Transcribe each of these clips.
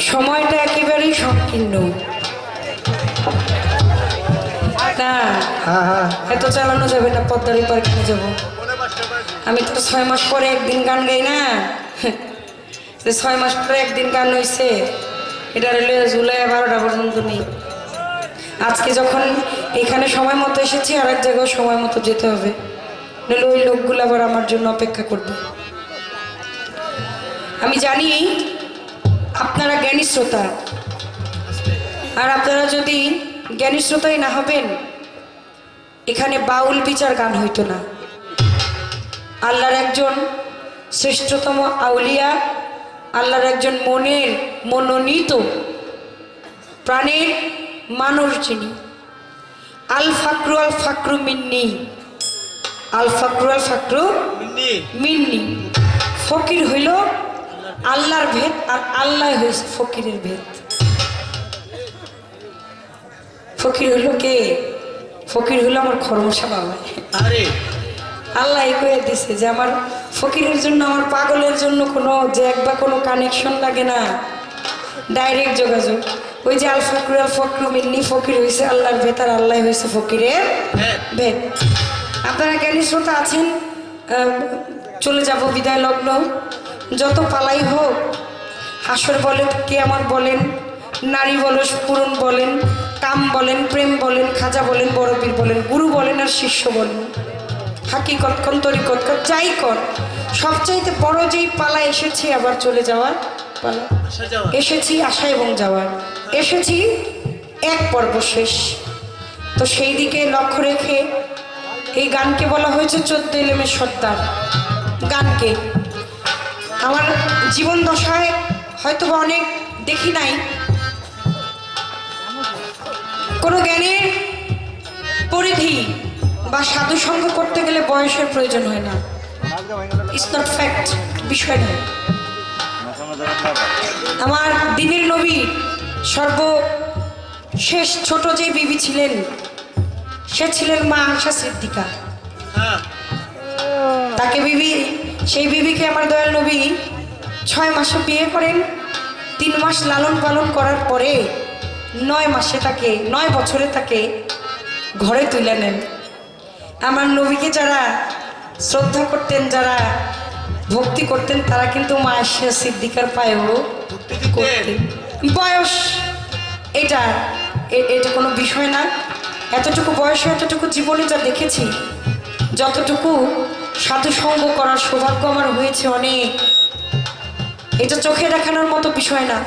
সময়টা একেবারেই সংকীর্ণ। না হ্যাঁ হ্যাঁ। এত চালানো যাবে না পদ্মারি এপার কিনে যাব। আমি তো ছয় মাস পরে একদিন গান গাই না। যে ছয় মাস পরে একদিন গান হইছে এটা হলে জুলাই বারোটা পর্যন্ত নেই। আজকে যখন এখানে সময় মতো এসেছি আর এক জায়গায় সময় মতো যেতে হবে। নইলে ওই লোকগুলো আবার আমার জন্য অপেক্ষা করবে। আমি জানি আপনারা জ্ঞানী শ্রোতা। আর আপনারা যদি জ্ঞানী শ্রোতাই না হবেন এখানে বাউল বিচার গান হইতো না। আল্লাহর একজন শ্রেষ্ঠতম আউলিয়া আল্লাহর একজন মনের মনোনীত প্রাণের মানুষ যিনি। আল ফাকরু আল ফাকরু মিন্নি। আল ফাকরু আল ফাকরু মিন্নি। মিন্নি। ফকির হইল আল্লাহর ভেদ আর আল্লাহ হয়েছে ফকিরের ভেদ। ফকির হলো কে? ফকির হলো আমার খরমশা বাবা আরে। আল্লাহ কয়ে দিছে যে আমার ফকিরের জন্য আমার পাগলের জন্য কোনো জ্যাক বা কোনো কানেকশন লাগে না। ডাইরেক্ট যোগাযোগ। ওই যে আল ফকর আল ফকর মিন্নি ফকির হয়েছে আল্লাহর ভেতার আল্লাহ হয়েছে ফকিরের ভেদ। ভেদ। আপনারা জ্ঞানী শ্রোতা আছেন চলে যাব বিদায় লগ্ন। যত পালাই হোক হাসর বলেন কে আমার বলেন নারী বলো পূরণ বলেন কাম বলেন প্রেম বলেন খাজা বলেন বড়বীর বলেন গুরু বলেন আর শিষ্য বলেন। হাকিকত কন তরিকত কন যাই কর সবচাইতে বড় যেই পালা এসেছি আবার চলে যাওয়ার পালা। এসেছি আশা এবং যাওয়ার। এসেছি এক পর্ব শেষ। তো সেই দিকে লক্ষ্য রেখে এই গানকে বলা হয়েছে চোদ্দ এলেমের সর্দার। গানকে আমার জীবন দশায় হয়তো বা অনেক দেখি নাই। কোনো জ্ঞানের পরিধি বা সাধু সঙ্গ করতে গেলে বয়সের প্রয়োজন হয় না। ইটস নট ফ্যাক্ট বিষয় নয়। আমার দিনের নবী সর্বশেষ ছোট যে বিবি ছিলেন সে ছিলেন মা আশা সিদ্দিকা। হ্যাঁ। তাকে বিবি সেই বিবিকে আমার দয়াল নবী ছয় মাসে বিয়ে করেন তিন মাস লালন পালন করার পরে নয় মাসে তাকে নয় বছরে তাকে ঘরে তুলে নেন। আমার নবীকে যারা শ্রদ্ধা করতেন যারা ভক্তি করতেন তারা কিন্তু মা আশিয়া সিদ্দিকার পায়েও। করতেন। বয়স এটা এটা কোনো বিষয় না। এতটুকু বয়সে এতটুকু জীবনে যা দেখেছি যতটুকু সাধু সঙ্গ করার সৌভাগ্য আমার হয়েছে অনেক। এটা চোখে দেখানোর মতো বিষয় না।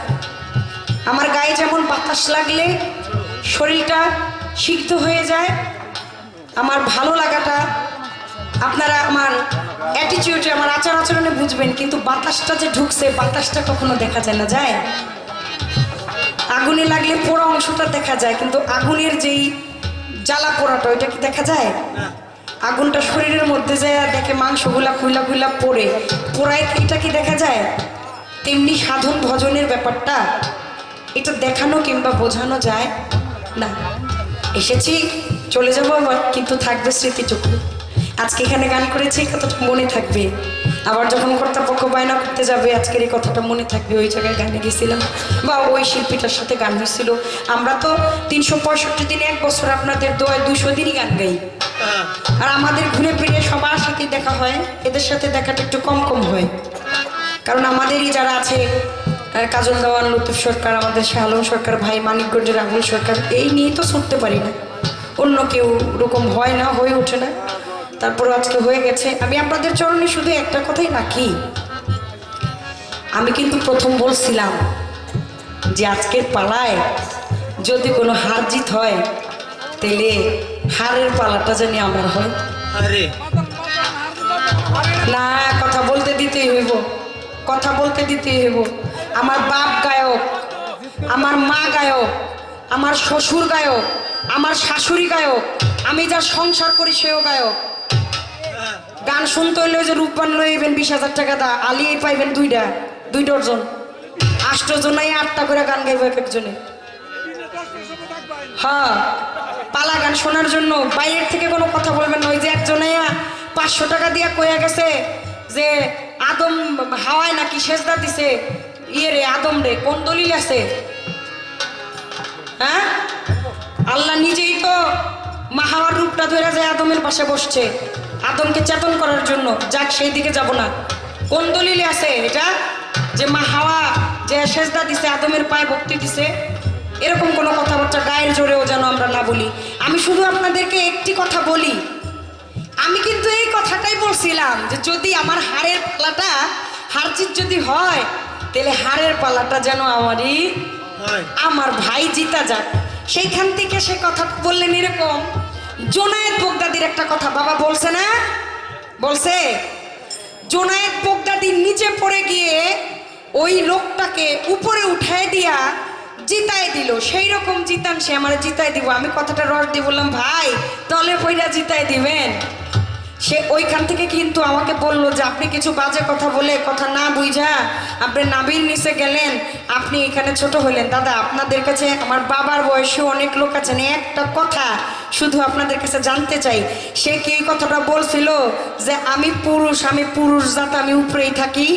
আমার গায়ে যেমন বাতাস লাগলে, শরীরটা সিদ্ধ হয়ে যায়। আমার ভালো লাগাটা, আপনারা আমার অ্যাটিটিউডে আমার আচার আচরণে বুঝবেন, কিন্তু বাতাসটা যে ঢুকছে, বাতাসটা কখনো দেখা যায় না, যায়? আগুনে লাগলে পোড়া অংশটা দেখা যায়, কিন্তু আগুনের যেই জ্বালা পোড়াটা, ওইটা কি দেখা যায়? আগুনটা শরীরের মধ্যে যায় দেখে মাংসগুলা খুইলা খুইলা পড়ে। পোড়ায় এটা কি দেখা যায়? তেমনি সাধন ভজনের ব্যাপারটা, এটা দেখানো কিংবা বোঝানো যায় না। এসেছি, চলে যাব আবার, কিন্তু থাকবে স্মৃতিটুকু। আজকে এখানে গান করেছি কথাটা মনে থাকবে। আবার যখন কর্তাপক্ষ বায়না করতে যাবে, আজকের এই কথাটা মনে থাকবে, ওই জায়গায় গানে গেছিলাম। বা ওই শিল্পীটার সাথে গান হয়েছিল। আমরা তো তিনশো পঁয়ষট্টি দিনে এক বছর আপনাদের দোয়ায় দুশো দিনই গান গাই। আর আমাদের ঘুরে ফিরে সবার সাথে দেখা হয়। এদের সাথে দেখাটা একটু কম কম হয়। কারণ আমাদেরই যারা আছে কাজল দেওয়ান, লতিফ সরকার, আমাদের শাহ আলম সরকার, ভাই মানিকগঞ্জের রাহুল সরকার, এই নিয়ে তো ছুটতে পারি না। অন্য কেউ ওরকম হয় না, হয়ে ওঠে না। তারপর আজকে হয়ে গেছে। আমি আপনাদের চরণে শুধু একটা কথাই রাখি। আমি কিন্তু প্রথম বলছিলাম যে আজকের পালায় যদি কোনো হার জিত হয়, তাহলে হারের পালাটা জানি আমার হয়। আরে। না কথা বলতে দিতেই হইব। কথা বলতে দিতেই হইব। আমার বাপ গায়ক আমার মা গায়ক আমার শ্বশুর গায়ক আমার শাশুড়ি গায়ক আমি যা সংসার করি সেও গায়ক। গান শুনতে হইলে যে রূপবান লইবেন বিশ হাজার টাকা দা আলিয়াই পাইবেন দুইটা দুই ডজন আষ্টজনাই আটটা করে গান গাইব এক একজনে। হ্যাঁ পালা গান শোনার জন্য বাইরের থেকে কোনো কথা বলবেন না। ওই যে একজনে পাঁচশো টাকা দিয়া কয়ে গেছে যে, আদম হাওয়ায় নাকি সেজদা দিছে। ইয়ে রে, আদম রে, কোন দলিল আছে? হ্যাঁ? আল্লাহ নিজেই তো মাহাওয়ার রূপটা ধরে যায় আদমের পাশে বসছে। আদমকে চেতন করার জন্য। যাক, সেই দিকে যাব না। কোন দলিলে আছে এটা? যে মা হাওয়া যে সেজদা দিছে, আদমের পায়ে ভক্তি দিছে। এরকম কোনো কথাবার্তা গায়ের জোরেও যেন আমরা না বলি। আমি শুধু আপনাদেরকে একটি কথা বলি। আমি কিন্তু এই কথাটাই বলছিলাম যে যদি আমার হাড়ের পালাটা হারজিত যদি হয় তাহলে হাড়ের পালাটা যেন আমারই আমার ভাই জিতা যাক। সেইখান থেকে সে কথা বললেন এরকম। জোনায়েদ বগদাদির একটা কথা বাবা বলছে না? বলছে জোনায়েদ বগদাদির নিচে পড়ে গিয়ে ওই লোকটাকে উপরে উঠায় দিয়া জিতায় দিল। সেই রকম জিতান সে, আমার জিতায় দিব। আমি কথাটা রস দিয়ে বললাম, ভাই তলে পইরা জিতায় দিবেন। সে ওইখান থেকে কিন্তু আমাকে বলল যে, আপনি কিছু বাজে কথা বলে কথা না বুঝা আপনি নাবির নিচে গেলেন, আপনি এখানে ছোট হলেন দাদা, আপনাদের কাছে আমার বাবার বয়সে অনেক লোক আছেন। একটা কথা শুধু আপনাদের কাছে জানতে চাই। সে কি কথাটা বলছিল যে, আমি পুরুষ আমি পুরুষ জাত, আমি উপরেই থাকি?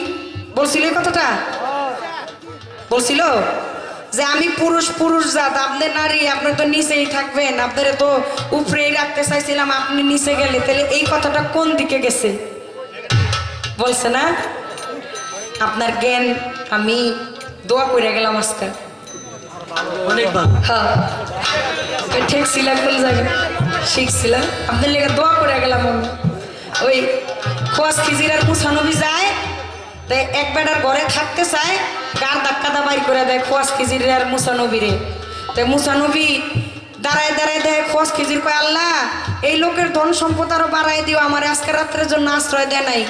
বলছিল এই কথাটা? বলছিল? যে আমি পুরুষ পুরুষ জাত আপনি নারী আপনি তো নিচেই থাকবেন। আপনারা তো উপরেই রাখতে চাইছিলাম আপনি নিচে গেলে। তাহলে এই কথাটা কোন দিকে গেছে? বলছে না? আপনার জ্ঞান আমি দোয়া করে গেলাম আজকে। হ্যাঁ। ঠিক ছিলাম কোন জায়গায়? শিখছিলাম আপনার লেগে দোয়া করে গেলাম আমি। ওই খোয়াজ খিজির আর মুসানবী যায় তাই এক বেটার ঘরে থাকতে চায়, গার ধাক্কা দা বাইর করে দেয় খোয়াজ খিজির আর মুসানবীরে তাই মুসানবী দাঁড়ায় দাঁড়ায় দেয়, খোয়াজ খিজির কয়, আল্লাহ, এই লোকের ধন সম্পদ আরও বাড়াই দিও, আমার আজকে রাত্রের জন্য আশ্রয় দেয় নাই।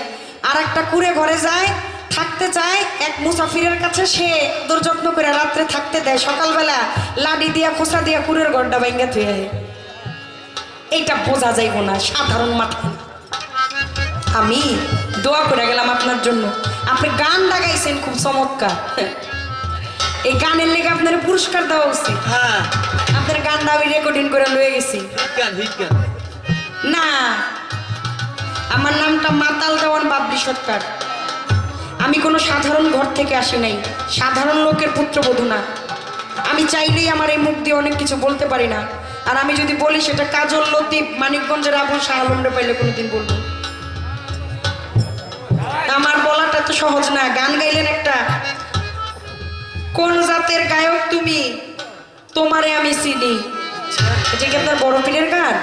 আর একটা কুড়ে ঘরে যায়, থাকতে চায়, এক মুসাফিরের কাছে সে আদর যত্ন করে রাত্রে থাকতে দেয়, সকালবেলা লাডি দিয়া, খোসা দিয়া কুড়ের ভাঙ্গা থুয়ে আয়। এইটা বোঝা যাইব না, সাধারণ মাথায়। আমি দোয়া করে গেলাম আপনার জন্য। আপনি গান লাগাইছেন খুব চমৎকার। এই গানের লেগে আপনার পুরস্কার দেওয়া উচিত। হ্যাঁ। আপনার গানটা আমি রেকর্ডিং করে লয়ে গেছি। না। আমার নামটা মাতাল দেওয়ান বাবরি সরকার। আমি কোনো সাধারণ ঘর থেকে আসি নাই। সাধারণ লোকের পুত্রবধূ না। আমি চাইলেই আমার এই মুখ দিয়ে অনেক কিছু বলতে পারি না। আর আমি যদি বলি সেটা কাজল লতিফ মানিকগঞ্জের আবুল শাহ আলমরে পাইলে কোনোদিন বলব সহজ না গান গাইলেন একটা কোন জাতের গায়ক তুমি? তোমারে আমি চিনি। এটা কি আপনার বড় পীরের গান?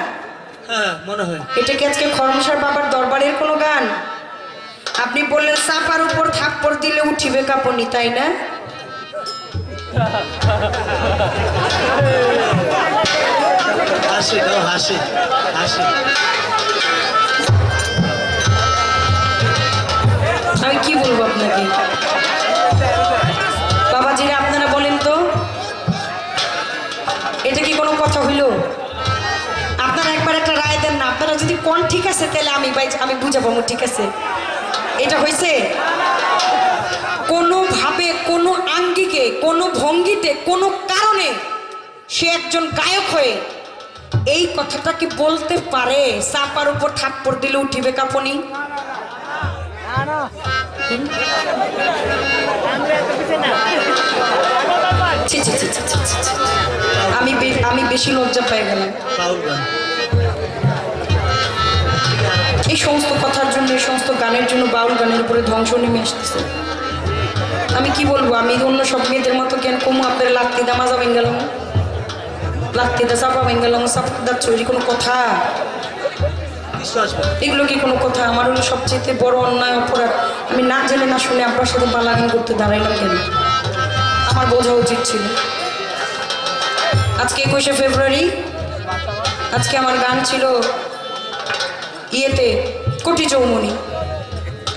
হ্যাঁ মনে হয়। এটা কি আজকে খরমসার বাবার দরবারের কোনো গান? আপনি বললেন চাপার উপর থাপ্পড় দিলে উঠিবে কাপনি তাই না? হাসি হাসি হাসি। আমি কি বলব আপনাকে? বাবাজিরা, আপনারা বলেন তো, এটা কি কোনো কথা হইল? আপনারা একবার একটা রায় দেন না, আপনারা যদি কোন ঠিক আছে, তাহলে আমি আমি বুঝে পাবো ঠিক আছে। এটা হয়েছে কোনোভাবে কোনো আঙ্গিকে, কোনো ভঙ্গিতে, কোনো কারণে সে একজন গায়ক হয়ে এই কথাটা কি বলতে পারে? চাপার উপর থাপ্পড় দিলে উঠিবে কাপনি। আমি আমি বেশি লজ্জা পেয়ে গেলাম। এই সমস্ত কথার জন্য, এই সমস্ত গানের জন্য বাউল গানের উপরে ধ্বংস নেমে আসতেছে। আমি কি বলব? আমি অন্য সব মেয়েদের মতো কেন কমু? আপনার লাত্তি দা মাজা ভেঙ্গে গেলাম লাত্তি দা চাপা ভেঙ্গে গেলাম চাপা চুরি কোনো কথা। এগুলো কি কোনো কথা? আমার হলো সবচেয়ে বড় অন্যায়, অপরাধ। আমি না জেনে না শুনে আপনার সাথে বালাগান করতে দাঁড়াইলাম কেন? আমার বোঝা উচিত ছিল। আজকে একুশে ফেব্রুয়ারি, আজকে আমার গান ছিল ইয়েতে, কোটি চৌমনি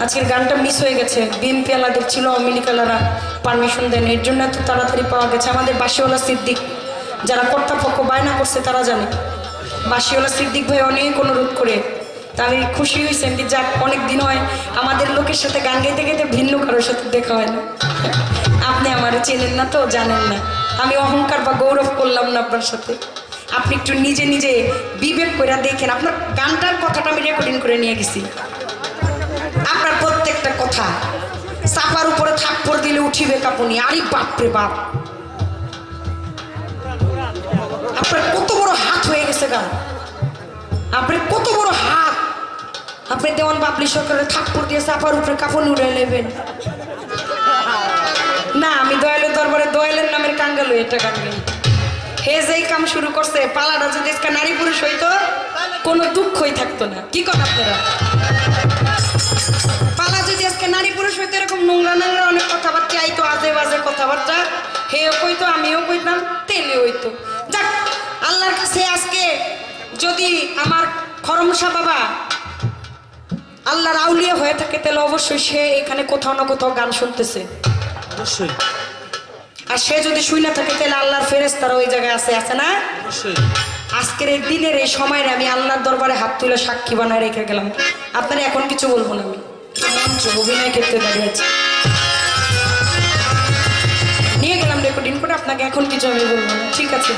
আজকের গানটা মিস হয়ে গেছে। বিএমপি আলাদের ছিল আওয়ামী লীগ পারমিশন দেন এর জন্য এত তাড়াতাড়ি পাওয়া গেছে। আমাদের বাসিওয়ালা সিদ্দিক, যারা কর্তাপক্ষ বায়না করছে, তারা জানে। বাসিওয়ালা সিদ্দিক ভাই অনেক অনুরোধ করে তা আমি খুশি হয়েছেন যে যাক, অনেক দিন হয়, আমাদের লোকের সাথে গান গাইতে গাইতে ভিন্ন কারোর সাথে দেখা হয় না। আপনি আমার চেনেন না তো, জানেন না। আমি অহংকার বা গৌরব করলাম না আপনার সাথে। আপনি একটু নিজে নিজে বিবেক করে দেখেন, আপনার গানটার কথাটা আমি রেকর্ডিং করে নিয়ে গেছি। আপনার প্রত্যেকটা কথা, চাপার উপরে থাপ্পড় দিলে উঠিবে কাপুনি, আরে বাপরে বাপ। আপনার কত বড় হাত হয়ে গেছে গান আপনার কত বড় হাত। আপনি দেওয়ান বাবলি সরকারের থাপ্পড় দিয়ে চাপার উপরে কাপড় উড়ে নেবেন। না, আমি দয়ালের দরবারে দয়ালের নামের কাঙ্গাল এটা কাঙ্গাল হে যেই কাম শুরু করছে, পালাটা যদি নারী পুরুষ হইতো, কোনো দুঃখই থাকতো না। কি করেন আপনারা? পালা যদি আজকে নারী পুরুষ হইতো, এরকম নোংরা নোংরা অনেক কথাবার্তা, আইতো আজে বাজে কথাবার্তা। হেও কইতো, আমিও কইতাম তেলে হইতো। যাক, আল্লাহর কাছে আজকে যদি আমার খরমসা বাবা আল্লাহর আউলিয়া হয়ে থাকে তাহলে অবশ্যই সে এখানে কোথাও না কোথাও গান শুনতেছে। অবশ্যই। আর সে যদি শুই না থাকে তাহলে আল্লাহর ফেরেস তারা ওই জায়গায় আছে আছে না? অবশ্যই। আজকের এই দিনের এই সময়ের আমি আল্লাহর দরবারে হাত তুলে সাক্ষী বানায় রেখে গেলাম। আপনার এখন কিছু বলব না আমি অভিনয় ক্ষেত্রে দাঁড়িয়ে আছি। নিয়ে গেলাম রেকর্ডিং করে আপনাকে এখন কিছু আমি বলব না। ঠিক আছে?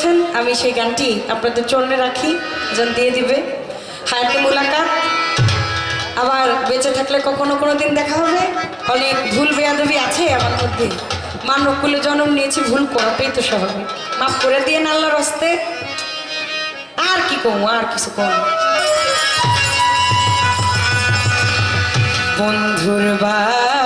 করেছেন আমি সেই গানটি আপনাদের চরণে রাখি, যেন দিয়ে দিবে। হায়াতে মুলাকাত। আবার বেঁচে থাকলে কখনো কোনো দিন দেখা হবে। অনেক ভুল বেয়াদবি আছে আমার মধ্যে। মানব কুলে জন্ম নিয়েছি, ভুল করাটাই তো স্বাভাবিক। মাফ করে দিয়ে আল্লাহর হস্তে। আর কি কম, আর কিছু কম। বন্ধুর বাড়ি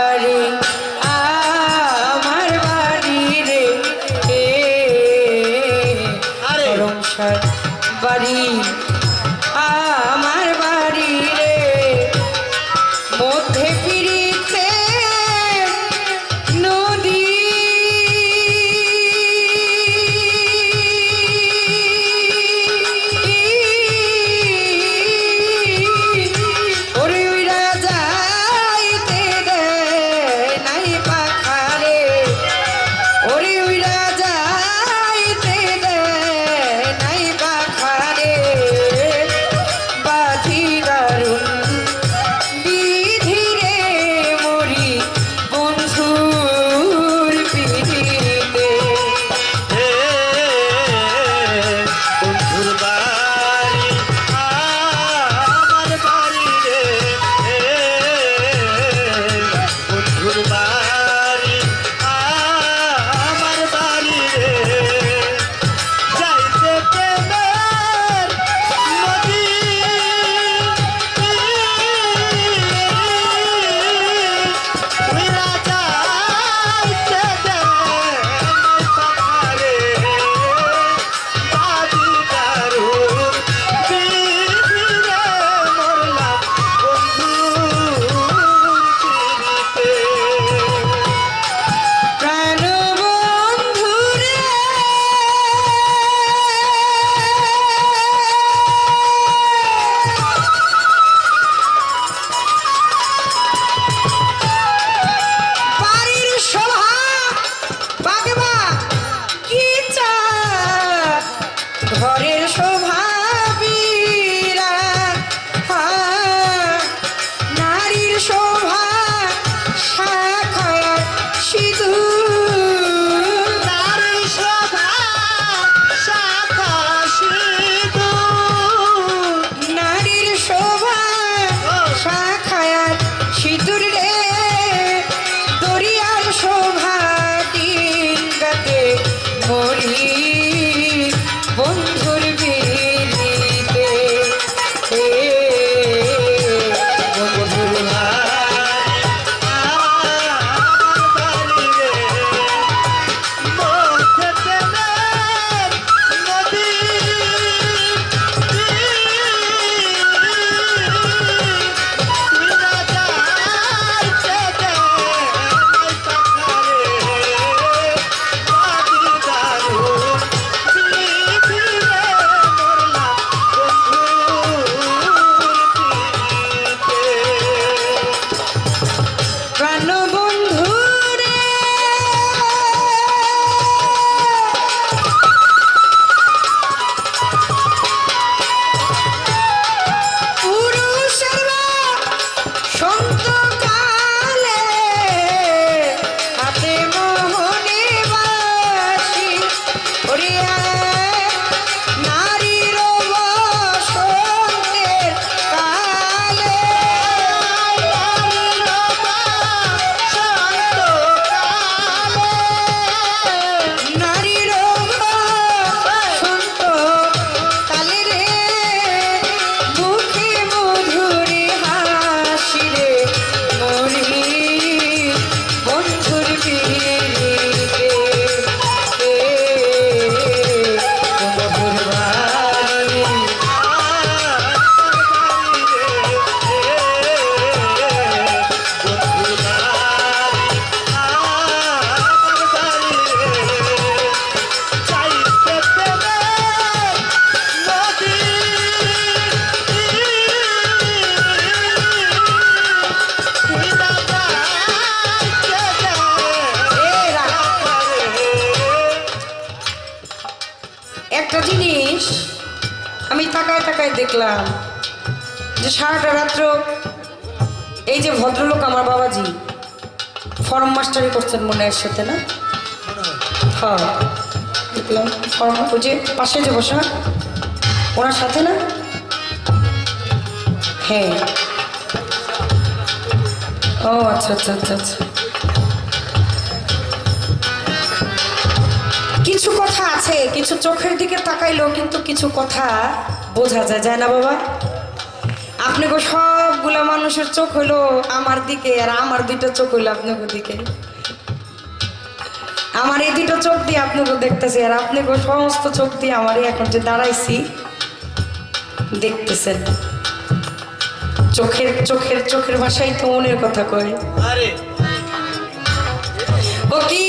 তাকায় দেখলাম যে সারাটা রাত্র এই যে ভদ্রলোক আমার বাবাজি ফর্ম মাস্টারি করছেন মনে এর সাথে, না? হ্যাঁ দেখলাম ফর্ম ওই যে পাশে যে বসা, ওনার সাথে, না? হ্যাঁ। ও আচ্ছা আচ্ছা আচ্ছা আচ্ছা। কিছু কথা আছে, কিছু চোখের দিকে তাকাইলেও কিন্তু কিছু কথা বোঝা যায় যায় না বাবা? আপনাকে সবগুলা মানুষের চোখ হইল আমার দিকে আর আমার দুইটা চোখ হইল আপনাকে দিকে। আমার এই দুটো চোখ দিয়ে আপনাকে দেখতেছি আর আপনাকে সমস্ত চোখ দিয়ে আমার এখন যে দাঁড়াইছি দেখতেছেন। চোখের চোখের চোখের ভাষাই তো মনের কথা কয়। আরে। ও কি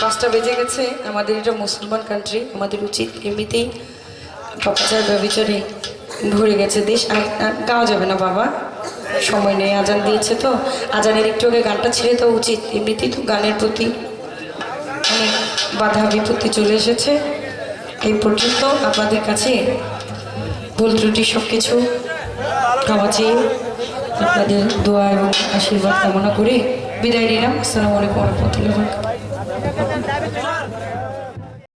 পাঁচটা বেজে গেছে, আমাদের এটা মুসলমান কান্ট্রি আমাদের উচিত এমনিতেই পাপাচার ব্যবচারে ভরে গেছে দেশ। গাওয়া যাবে না বাবা, সময় নেই, আজান দিয়েছে তো। আজানের একটু আগে গানটা ছেড়ে দেওয়া উচিত, এমনিতেই তো গানের প্রতি অনেক বাধা বিপত্তি চলে এসেছে। এই পর্যন্ত আপনাদের কাছে ভুল ত্রুটি সব কিছু ক্ষমা চেয়ে আপনাদের দোয়া এবং আশীর্বাদ কামনা করে বিদায় নিলাম। আসসালামু আলাইকুম রহমতুল্লাহ